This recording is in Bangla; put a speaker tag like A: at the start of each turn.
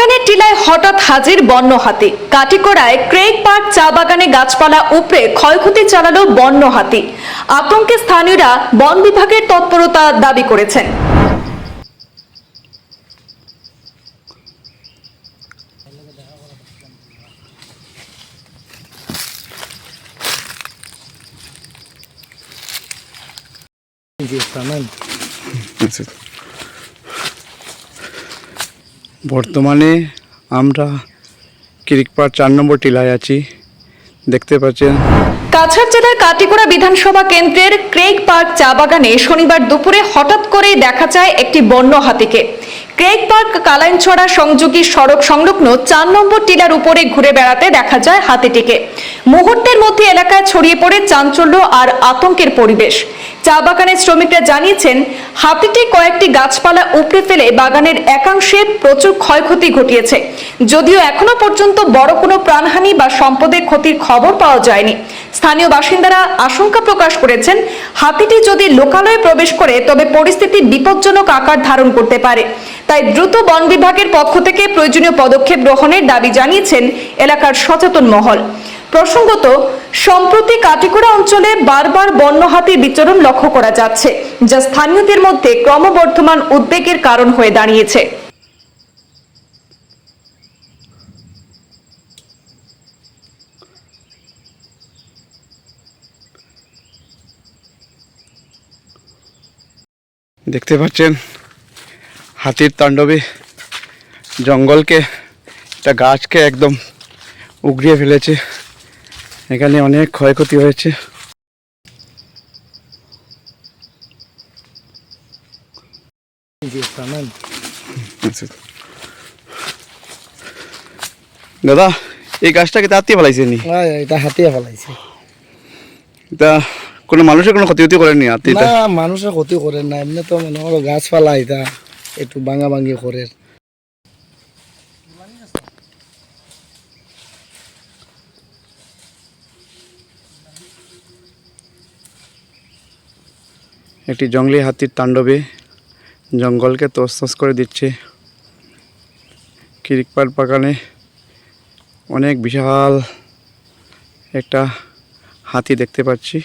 A: বাগানের টিলায় হঠাৎ হাজির বন্য হাতি কাটিকড়ায় ক্রেগ পার্ক চা বাগানে গাছপালা উপড়ে ক্ষয়ক্ষতি চালালো বন্য হাতি আতঙ্কে স্থানীয়রা বন বিভাগের তৎপরতা দাবি করেছেন।
B: বর্তমানে আমরা কিরিকপাড় চার নম্বর টিলায় আছি। দেখতে পাচ্ছেন।
A: কাছাড় জেলার কাটিগোড়া বিধানসভা কেন্দ্রের ক্রেগ পার্ক চা বাগানে শনিবার দুপুরে হঠাৎ করে দেখা যায় একটি বন্য হাতিকে। ক্রেগ পার্ক কালাইনছড়া সংযোগী সড়ক সংলগ্ন চার নম্বর টিলার উপরে ঘুরে বেড়াতে দেখা যায় হাতিটিকে। মুহূর্তের মধ্যে এলাকায় ছড়িয়ে পড়ে চাঞ্চল্য আর আতঙ্কের পরিবেশ। চা বাগানের শ্রমিকরা জানিয়েছেন, হাতিটি কয়েকটি গাছপালা উপড়ে ফেলে বাগানের একাংশের প্রচুর ক্ষয়ক্ষতি ঘটিয়েছে। যদিও এখনও পর্যন্ত বড় কোনো প্রাণহানি বা সম্পদের ক্ষতির খবর পাওয়া যায়নি। স্থানীয় বাসিন্দারা আশঙ্কা প্রকাশ করেছেন, হাতিটি যদি লোকালয়ে প্রবেশ করে, তবে পরিস্থিতি বিপজ্জনক আকার ধারণ করতে পারে। তাই দ্রুত বন বিভাগের পক্ষ থেকে প্রয়োজনীয় পদক্ষেপ গ্রহণের দাবি জানিয়েছেন এলাকার সচেতন মহল। প্রসঙ্গত, সম্প্রতি কাটিকুড়া অঞ্চলে বারবার বন্য হাতির বিচরণ লক্ষ্য করা যাচ্ছে, যা স্থানীয়দের মধ্যে ক্রমবর্ধমান উদ্বেগের কারণ হয়ে দাঁড়িয়েছে।
B: দেখতে পাচ্ছেন, হাতির তাণ্ডবে জঙ্গলকে, একটা গাছকে একদম উগড়িয়ে ফেলেছে। এখানে অনেক ক্ষয়ক্ষতি হয়েছে। আচ্ছা। দাদা এই গাছটাকে তাড়িয়ে ফেলাইছে নি?
C: হ্যাঁ, এটা হাতিয়ে ফেলাইছে।
B: তা কোনো মানুষের কোনো ক্ষতি ক্ষতি করেনি হাতিটা
C: না মানুষের ক্ষতি করে না এমনি তো মনে করো গাছপালা এটা একটু ভাঙা ভাঙি করে।
B: একটি জঙ্গলি হাতির তাণ্ডবে জঙ্গলকে তসতস করে দিচ্ছে। কিরিকপাট বাগানে অনেক বিশাল একটা হাতি দেখতে পাচ্ছি।